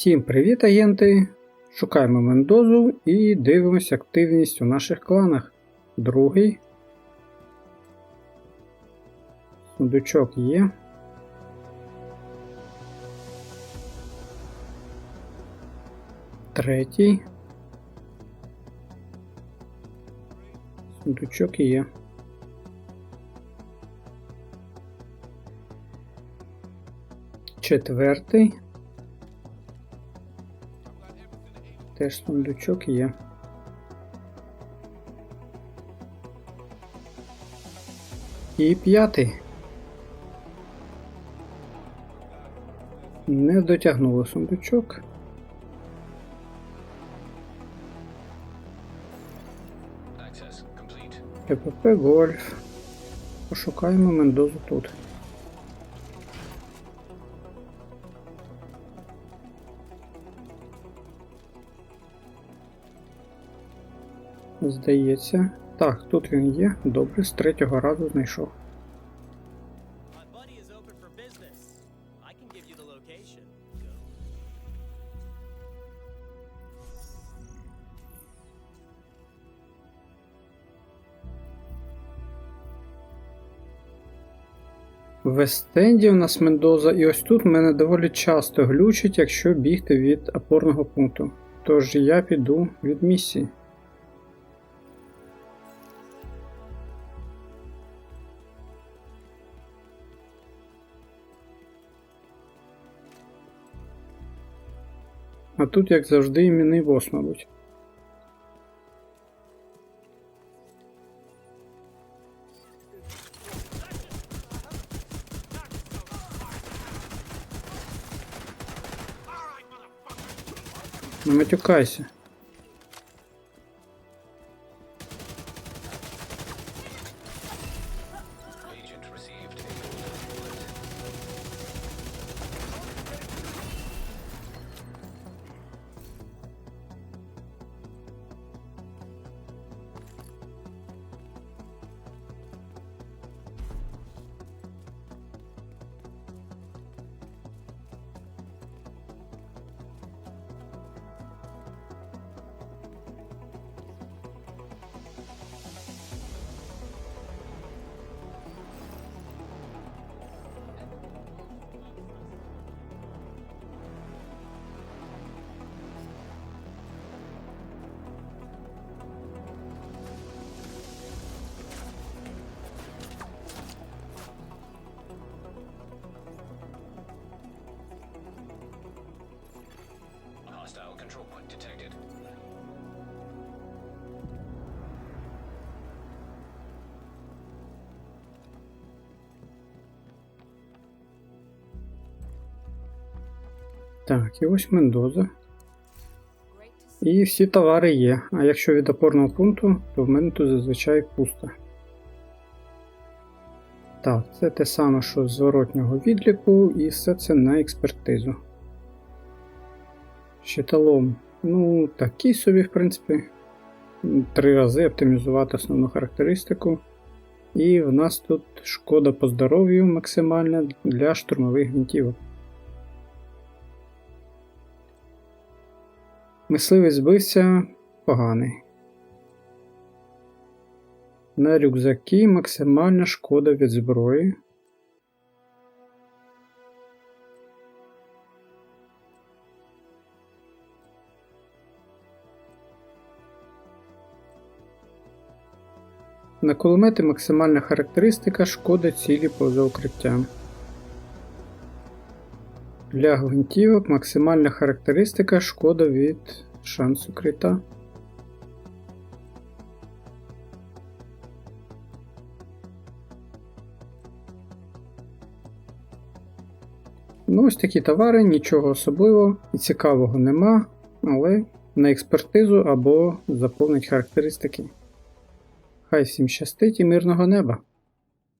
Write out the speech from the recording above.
Всім привіт, агенти! Шукаємо Мендозу і дивимося активність у наших кланах. Другий. Сундучок є. Третій. Сундучок є. Четвертий. Теж сундучок є. І п'ятий. Не дотягнуло сундучок. КПП Гольф. Пошукаємо Мендозу тут. Здається. Так, тут він є. Добре, з третього разу знайшов. В нас Мендоза, і ось тут мене доволі часто глючить, якщо бігти від опорного пункту. Тож я піду від місії. А тут, як завжди, іменний бос, мабуть. Не матюкайся. Control point detected. Так, і ось Мендоза. І всі товари є. А якщо від опорного пункту, то в мене тут зазвичай пусто. Так, це те саме, що з зворотнього відліку, і все це на експертизу. Щиталом. Ну, такий собі, в принципі. Три рази оптимізувати основну характеристику. І в нас тут шкода по здоров'ю максимальна для штурмових гвинтівок. Мисливець збився поганий. На рюкзаки максимальна шкода від зброї. На кулемети максимальна характеристика шкода цілі поза укриттям. Для гвинтівок максимальна характеристика шкода від шансу крита. Ну, ось такі товари, нічого особливого і цікавого нема, але на експертизу або заповнить характеристики. Хай всім щастить і мирного неба!